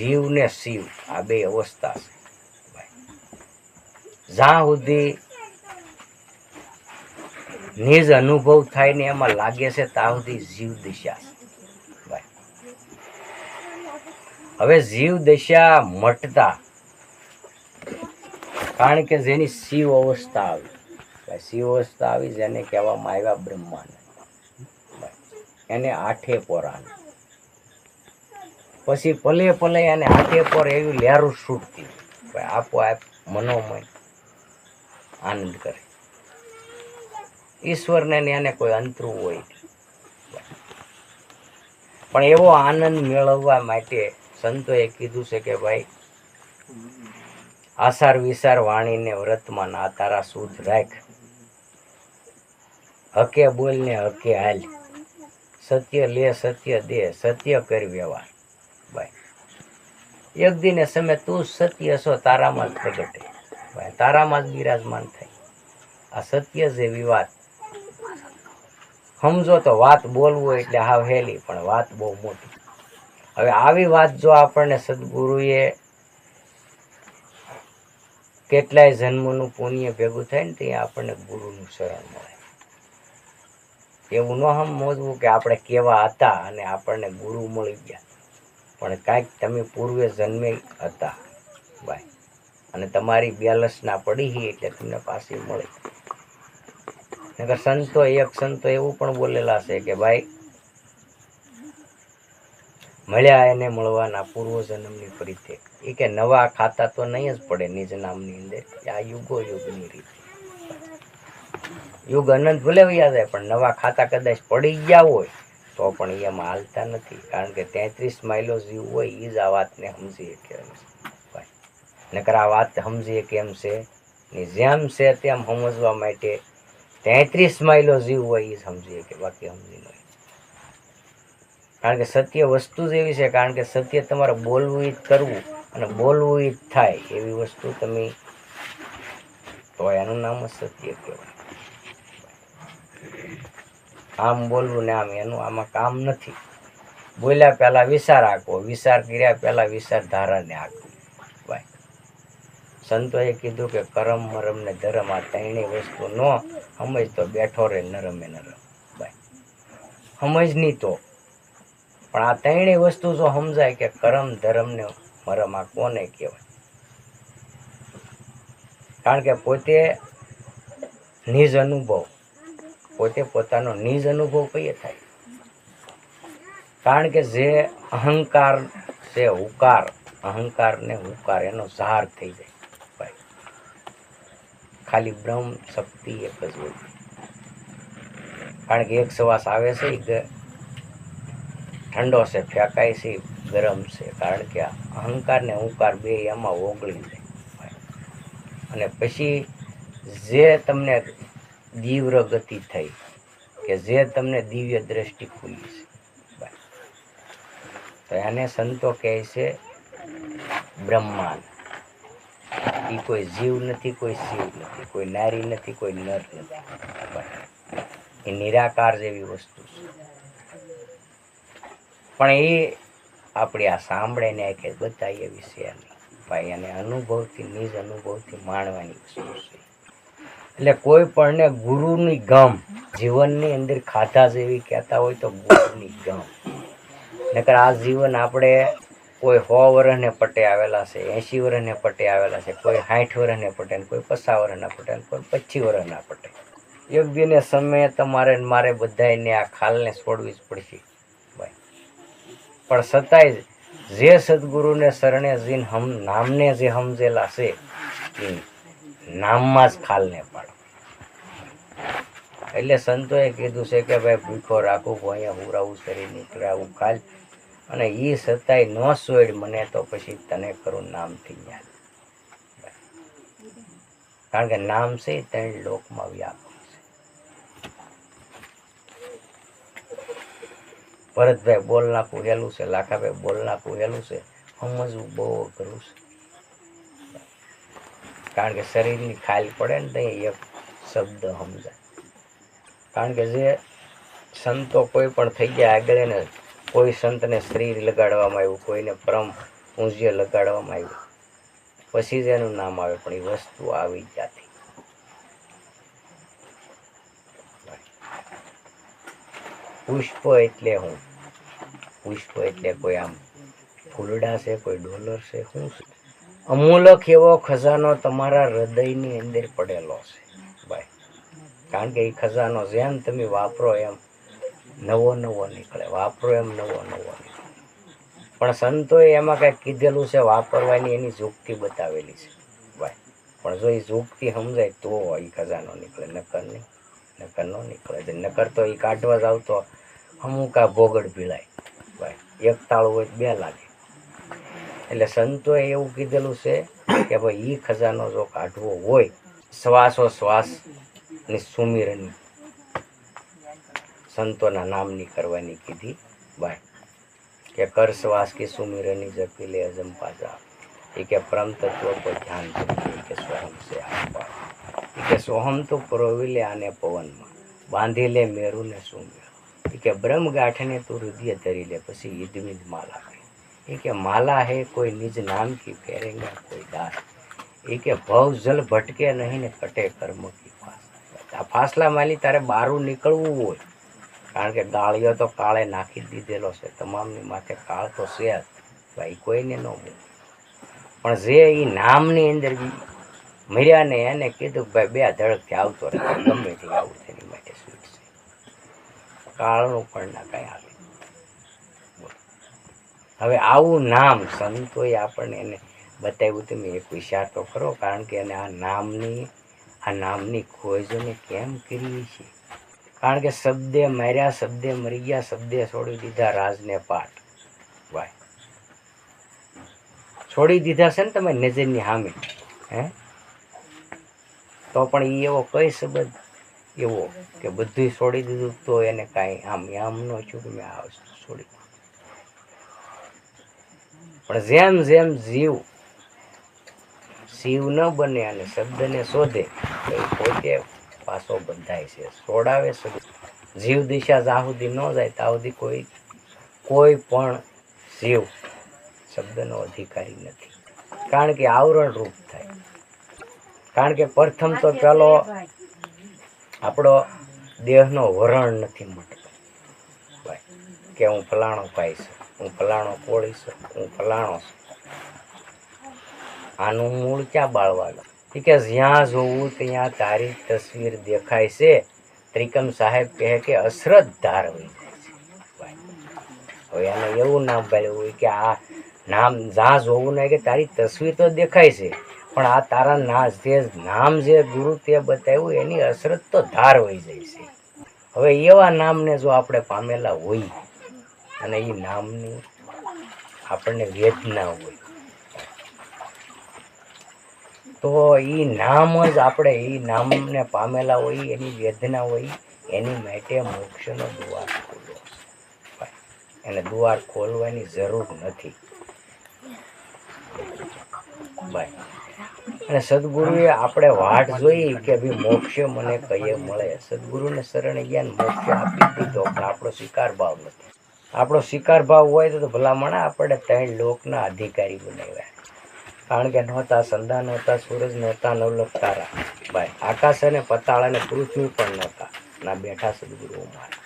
જીવ ને શિવ, આ બે અવસ્થા છે. જ્યાં સુધી નિજ અનુભવ થાય ને એમાં લાગે છે, ત્યાં સુધી જીવ દિશા હવે જીવ દશા મટતા, કારણ કે જેની શિવ અવસ્થા આવી. શિવ અવસ્થા આવી જેને કહેવામાં આવ્યા બ્રહ્માંડ ભાઈ. એને આઠે પોરાણ પછી પલે પલે એને હાથે પર એવી લહેરું છૂટતી આપોઆપ મનોમય આનંદ કરે. ઈશ્વરને એને કોઈ અંતરું હોય પણ એવો આનંદ મેળવવા માટે સંતોએ કીધું છે કે ભાઈ, આસાર વિસાર વાણીને વ્રતમાં ના તારા શુદ્ધ રાખ. હકે બોલને હકે હાલ. સત્ય લે, સત્ય દે, સત્ય કર વ્યવહાર. એક દિને સમય તું સત્ય છો તારામાં જ પ્રગટે. તારામાં જ બિરાજમાન થાય. આ સત્ય છે વિવાદ. સમજો તો વાત બોલવું એટલે હાવ હેલી, પણ વાત બહુ મોટી. હવે આવી વાત જો આપણને સદગુરુએ કેટલાય જન્મનું પુણ્ય ભેગું થાય ને ત્યાં આપણને ગુરુનું શરણ મળે. એવું ન મોજવું કે આપણે કેવા હતા અને આપણને ગુરુ મળી ગયા. પણ કાંઈક તમે પૂર્વે જન્મે હતા, ભાઈ. અને તમારી બેલસ ના પડી એટલે તમને પાછી મળે. નકર સંતો એક સંતો એવું પણ બોલેલા છે કે, ભાઈ, મળ્યા એને મળવાના પૂર્વ જન્મની પરિતે એ કે નવા ખાતા તો નહીં જ પડે નિજ નામની અંદર આ યુગો યુગની રીતે. યુગ અનંત ભૂલે વયા જાય, પણ નવા ખાતા કદાચ પડી ગયા હોય તો પણ એ એમાં હાલતા નથી. કારણ કે તેત્રીસ માઇલો જીવ હોય એ જ આ વાતને સમજીએ કે ભાઈ, નકર આ વાત સમજીએ કેમ છે ને જેમ છે તેમ સમજવા માટે તેત્રીસ માઇલો જીવ હોય એ સમજીએ કે બાકી સમજી નહીં કારણ કે સત્ય વસ્તુ જ એવી છે, કારણ કે સત્ય તમારે બોલવું જ કરવું અને બોલવું જ થાય એવી વસ્તુ તમે, તો એનું નામ જ સત્ય કહેવાય. આમ બોલવું ને આમ, એનું આમાં કામ નથી. બોલ્યા પહેલા વિચાર આંકો વિચાર કર્યા પહેલા વિચાર ધારાને આંકવો ભાઈ, સંતોએ કીધું કે કરમ મરમ ને ધરમ આ ત્રણેય વસ્તુ ન સમજ તો બેઠો રે નરમે નરમ. ભાઈ સમજ નહીં તો. પણ આ ત્રણેય વસ્તુ જો સમજાય કે કરમ, ધર્મ ને મરમ, આ કોને કહેવાય? કારણ કે પોતે નિજ અનુભવ પોતે પોતાનો નિજ અનુભવ કહીએ થાય. કારણ કે જે અહંકાર છે હુકાર, અહંકાર ને હુકાર, એનો ઝાર થઈ જાય. ખાલી બ્રહ્મ શક્તિ એક જ હોય. કારણ કે એક શ્વાસ આવે છે ઠંડો છે, ફેંકાય છે ગરમ છે. કારણ કે અહંકાર ને હુંકાર બે એમાં ઓગળી જાય. અને પછી જે તમને તીવ્ર ગતિ થઈ કે જે તમને દિવ્ય દ્રષ્ટિ ખુલી છે. તો એને સંતો કહે છે બ્રહ્માંડ એ કોઈ જીવ નથી, કોઈ શિવ નથી, કોઈ નારી નથી, કોઈ નર નથી. એ નિરાકાર જેવી વસ્તુ છે. પણ એ આપણે આ સાંભળે ને કે બતાવીએ વિશે ભાઈ એને અનુભવથી, નિજ અનુભવથી માણવાની વસ્તુ છે. એટલે કોઈ પણને ગુરુની ગમ, જીવનની અંદર ખાધા જેવી કહેતા હોય તો ગુરુની ગમ. નકર આ જીવન આપણે કોઈ સો વર્ષને પટે આવેલા છે, એંશી વર્ષને પટે આવેલા છે, કોઈ સાઠ વર્ષને પટે કોઈ પચાસ વર્ષના પટે કોઈ પચીસ વર્ષના પટે. યોગ્યને સમયે તમારે મારે બધાયને આ ખાલને છોડવી જ પડશે ભાઈ. પણ છતાંય જે સદગુરુને શરણે જીન હમ, નામને જે સમજેલા છે એ નામમાં જ ખાલને પાડો. એટલે સંતોએ કીધું છે કે ભાઈ ભૂખો રાખું અહીંયા હુરાવું શરીર નીકળાવું, ખાલ. અને એ છતાંય ન સોડ મને તો પછી તને કરું નામથી યાદ. કારણ કે નામ છે, ત્રણ લોકમાં વ્યાપક છે. ભરતભાઈ બોલ નાખું હેલું છે, લાખાભાઈ બોલ નાખું હેલું છે સમજવું બહુ અઘરું છે. કારણ કે શરીરની ખાલી પડે ને તો એક શબ્દ સમજાય. કારણ કે જે સંતો કોઈ પણ થઈ ગયા આગળ ને કોઈ સંતને શરીર લગાડવામાં આવ્યું, કોઈને પરમ પૂંજ્ય લગાડવામાં આવ્યું. પછી જ એનું નામ આવે, પણ એ વસ્તુ આવી જાતી. પુષ્પ એટલે હું? પુષ્પ એટલે કોઈ આમ ફૂલડા છે, કોઈ ડોલર છે, શું છે? અમૂલક એવો ખજાનો તમારા હૃદયની અંદર પડેલો છે. ભાઈ, કારણ કે એ ખજાનો જેમ તમે વાપરો એમ નવો નવો નીકળે, વાપરો એમ નવો નવો નીકળે. પણ સંતોએ એમાં કંઈક કીધેલું છે, વાપરવાની એની ઝૂકતી બતાવેલી છે. ભાઈ, પણ જો એ ઝૂકતી સમજાય તો એ ખજાનો નીકળે, નકર નહીં, નકર ન નીકળે. જ નકર તો એ કાઢવા જાવ તો અમુક આ ભોગડ ભીલાય. ભાઈ, એક તાળું હોય બે લાગે. એટલે સંતોએ એવું કીધેલું છે કે ભાઈ એ ખજાનો જો કાઢવો હોય, શ્વાસો શ્વાસની સુમિરન સંતોના નામની કરવાની કીધી બાય કે કર શ્વાસ કે સુમિરની જપી લે અજમ પાજા એ કે પરમ તત્વ પર ધ્યાન જપી કે સ્વયં છે એ કે સોહમ તો પરોવી લે આને પવનમાં. બાંધી લે મેરુને સુમિર. એ કે બ્રહ્મ ગાંઠને તું હૃદય ધરી લે, પછી ઈદમી જ માલા એ કે માલા હે, કોઈ નિજ નામ કી ફેરેંગા, કોઈ દાસ એ કે ભવ જલ ભટકે નહીં ને કટે કર્મ કી આ ફાસલા માલી તારે બારું નીકળવું હોય, કારણ કે ગાળિયો તો કાળે નાખી દીધેલો છે, તમામની માથે કાળ તો છે જ, ભાઈ કોઈને ન બોલે પણ જે એ નામની અંદર મર્યા ને એને કીધું કે ભાઈ બે ધડકથી આવતો રહે, ગમે તે આવું તેની માટે સ્વીટ છે. કાળનું પણ ના કાંઈ આવે. હવે આવું નામ સંતોએ આપણને એને બતાવ્યું તમે એક વિચાર તો કરો કારણ કે એને આ નામની આ નામની ખોજને કેમ કરી છે? કારણ કે શબ્દે માર્યા, શબ્દે મરી ગયા, શબ્દે છોડી દીધા રાજને પાઠ. ભાઈ છોડી દીધા છે ને તમે નજરની સામે, હે? તો પણ એ એવો કઈ શબ્દ? એવો કે બધું છોડી દીધું તો એને કાંઈ આમ આમ ન છું કે મેં આ વસ્તુ છોડી પણ જેમ જેમ જીવ શિવ ન બને અને શબ્દને શોધે તો એ પોતે પાછો બંધાય છે છોડાવે સુધી જીવ દિશા જ્યાં સુધી ન જાય ત્યાં સુધી કોઈ કોઈ પણ જીવ શબ્દનો અધિકારી નથી. કારણ કે આવરણ રૂપ થાય. કારણ કે પ્રથમ તો પેલો આપણો દેહનો વરણ નથી મળતો કે હું ફલાણો ભાઈ છું. હું ફલાણો કોળી હું ફલાણો આનું મૂળ ક્યાં બાળવાનું? કે જ્યાં જોવું ત્યાં તારી તસવીર દેખાય છે. ત્રિકમ સાહેબ કહે કે જાય છે. હવે એને એવું નામ પાડ્યું હોય કે આ નામ જ્યાં જોવું નહીં કે તારી તસવીર તો દેખાય છે. પણ આ તારા ના જે નામ જે ગુરુ તે બતાવ્યું એની અસરત તો ધાર હોઈ જાય છે. હવે એવા નામને જો આપણે પામેલા હોય અને એ નામની આપણને વેદના હોય. તો એ નામ જ આપણે એ નામને પામેલા હોય, એની વેદના હોય, એની માટે મોક્ષનો દ્વાર ખોલો. એને દ્વાર ખોલવાની જરૂર નથી. ભાઈ અને સદગુરુએ આપણે વાટ જોઈ કે ભાઈ મોક્ષ મને કહીએ મળે. સદગુરુને શરણે જ્ઞાન મોક્ષ આપી દીધો, પણ આપણો સ્વીકાર ભાવ નથી. આપણો શિકાર ભાવ હોય તો ભલામણ, આપણે ત્રણ લોકના અધિકારી બનાવ્યા. કારણ કે નહોતા, સંધા નહોતા, સૂરજ નહોતા, નવલક તારા. ભાઈ આકાશ અને પતાળ અને પૃથ્વી પણ નહોતા. ના બેઠા સદગુરુઓ મારા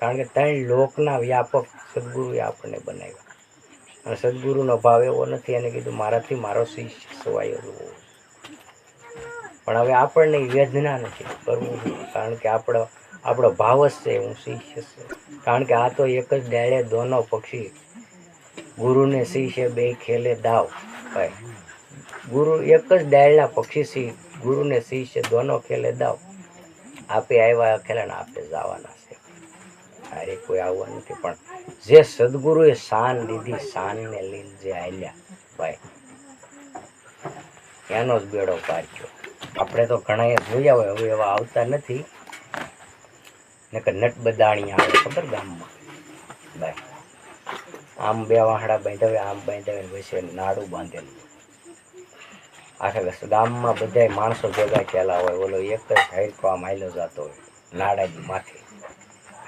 કારણ કે ત્રણ લોકના વ્યાપક સદગુરુએ આપણને બનાવ્યા. અને સદગુરુનો ભાવ એવો નથી, એને કીધું, મારાથી મારો શિષ્ય સવાય પણ હવે આપણને વેદના નથી કરવું, કારણ કે આપણો આપણો ભાવ જ છે હું શિષ્ય છે. કારણ કે આ તો એક જ ડાળે દોનો પક્ષી. ગુરુને શિષ્ય બે ખેલે દાવ, ભાઈ. ગુરુ એક જ ડાળના પક્ષી સી ગુરુને શિષ્ય દોનો ખેલે દાવ. આપે આવ્યા ખેલે ને આપે જવાના છે. અરે કોઈ આવવા નથી, પણ જે સદગુરુએ શાન લીધી, શાનને લઈને જે આલ્યા, ભાઈ. એનો જ બેડો પાડ્યો. આપણે તો ઘણા જોયા હોય, હવે એવા આવતા નથી. નકર નટ બદાણી આવે, ખબર ગામમાં? બાય. આમ બે વાહડા બાંધાવે આમ બાંધાવે વચ્ચે નાડું બાંધેલું. આખા ગામમાં બધાય માણસો ભેગા થયેલા હોય, ઓલો એક જ હાઈકો આમ હાલ્યો જતો હોય, નાડાની માથે.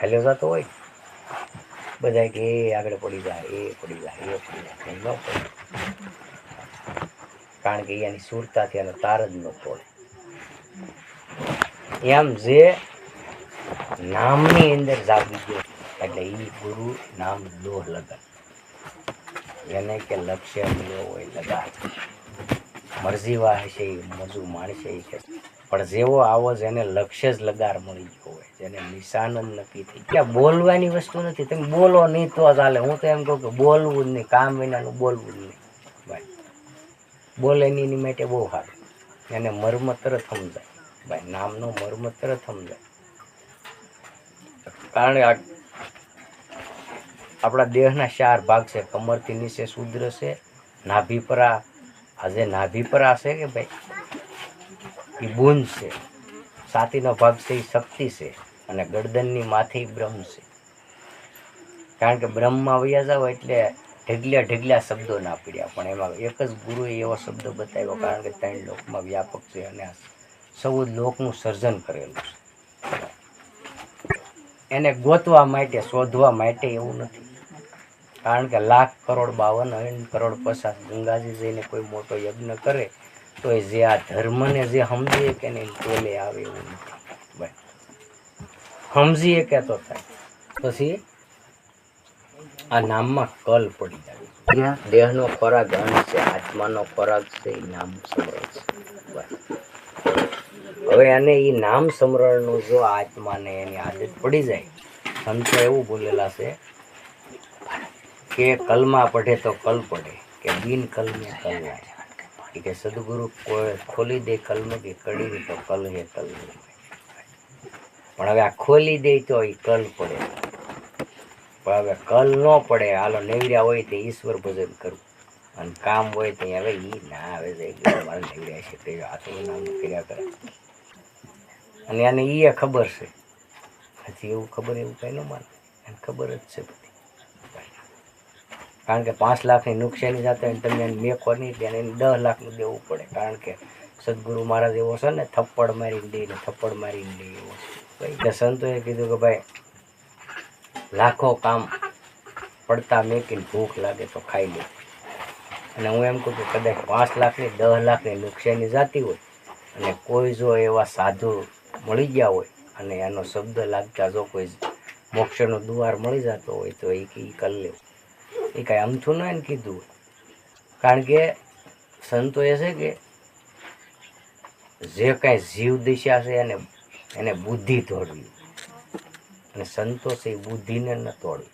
હાલ્યો જતો હોય? બધા કે, એ આગળ પડી જાય એ પડી જાય એ પડી જાય ન પડે. કારણ કે એની સુરતાથી એનો તાર જ ન તોડે. એમ જે નામની અંદર જાગી ગયો. એટલે એ ગુરુ નામ લોહ લગન. એને કે લક્ષ્ય મળ્યો હોય લગાડ મરજીવા હશે એ મજુ માણશે એ કે. પણ જેવો આવો જેને લક્ષ્ય જ લગાર મળી ગયો હોય. જેને નિશાન જ નક્કી થઈ ગયા. બોલવાની વસ્તુ નથી. તમે બોલો નહીં તો ચાલે હું તો એમ કહું કે બોલવું જ નહીં. કામ વિનાનું બોલવું જ નહીં. ભાઈ બોલે એની માટે બહુ સારું એને મર્મ તરત સમજાય ભાઈ, નામનો મર્મ તરત સમજાય કારણ કે આપણા દેહના ચાર ભાગ છે. કમરથી નીચે શુદ્ર છે નાભીપરા આ જે નાભીપરા છે કે ભાઈ એ બુંદ છે. છાતીનો ભાગ છે એ શક્તિ છે અને ગરદનની માથે બ્રહ્મ છે. કારણ કે બ્રહ્મમાં વયા જાવ એટલે ઢગલ્યા ઢગલ્યા શબ્દો ના પીડ્યા. પણ એમાં એક જ ગુરુએ એવો શબ્દ બતાવ્યો, કારણ કે ત્રણ લોકમાં વ્યાપક છે અને આ સૌ લોકનું સર્જન કરેલું છે. એને ગોતવા માટે શોધવા માટે એવું નથી. કારણ કે લાખ કરોડ બાવન કરોડ પચાસ ગંગાજી જઈને કોઈ મોટો યજ્ઞ કરે તો એ જે આ ધર્મને જે સમજીએ કે નહીં ટોલે આવે એવું નથી. સમજીએ કે તો થાય. પછી આ નામમાં કલ પડી જાય. દેહનો ખોરાક અન્ન છે આત્માનો ખોરાક છે નામ સમય છે હવે એને એ નામ સમરણનું જો આત્માને એની આદત પડી જાય, સંતો એવું બોલેલા છે કે કલમાં પડે તો કલ પડે, કે બિન કલમે કલ લાય એ કે સદગુરુ ખોલી દે કલમ કે કડી તો કલ હે કલ પણ હવે આ ખોલી દે તો એ કલ પડે. પણ હવે કલ ન પડે, હાલો નેવડ્યા હોય તો ઈશ્વર ભજન કરવું અને કામ હોય તો હવે એ ના આવે છે મારે નેવડ્યા છે આ તો નામ કર્યા કરે. અને આને એ ખબર છે. હજી એવું ખબર એવું કંઈ ન માને. એને ખબર જ છે બધી. કારણ કે પાંચ લાખની નુકસાની સાથે તમને એને મેકો નહીં ત્યાં એને દસ લાખનું દેવું પડે. કારણ કે સદગુરુ મહારાજ એવો છે ને, થપ્પડ મારીને દે ને, થપ્પડ મારીને દે એવો છે. એટલે સંતોએ કીધું કે ભાઈ, લાખો કામ પડતા મેકીને ભૂખ લાગે તો ખાઈ લે. અને હું એમ કહું કે કદાચ પાંચ લાખની, દસ લાખની નુકસાની જાતી હોય અને કોઈ જો એવા સાધુ મળી ગયા હોય અને એનો શબ્દ લાગતા જો કોઈ મોક્ષનો દ્વાર મળી જતો હોય તો એ કી કરી લેવું. એ કાંઈ અમથું ન એને કીધું કારણ કે સંતો એ છે કે જે કાંઈ જીવ દિશા છે એને એને બુદ્ધિ તોડવી. અને સંતો છે એ બુદ્ધિને ન તોડવી.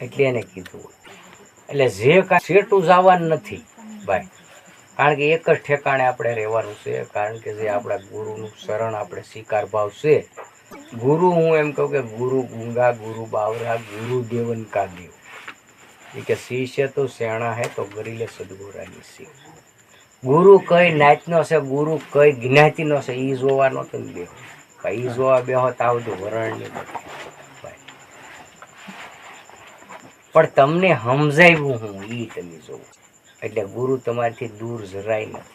એટલે એને કીધું એટલે જે કાંઈ સેટું જવાનું નથી, ભાઈ. કારણ કે એક જ ઠેકાણે આપણે રહેવાનું છે, કારણ કે જે આપણા ગુરુનું શરણ આપણે સ્વીકાર ભાવ છે. ગુરુ હું એમ કહું કે ગુરુ ગુંગા, ગુરુ બાવરા, ગુરુ દેવન કા દેવ એ કે શિષ્ય તો શેણા હે તો ગરીલે સદગુરાની શિવ. ગુરુ કઈ નાચનો છે, ગુરુ કઈ જ્ઞાતિનો છે એ જોવાનો તો બે એ જોવા બેહો તો આ વરણ નહીં. પણ તમને સમજાવ્યું હું એ તમે જોવો. એટલે ગુરુ તમારીથી દૂર જરાય નથી.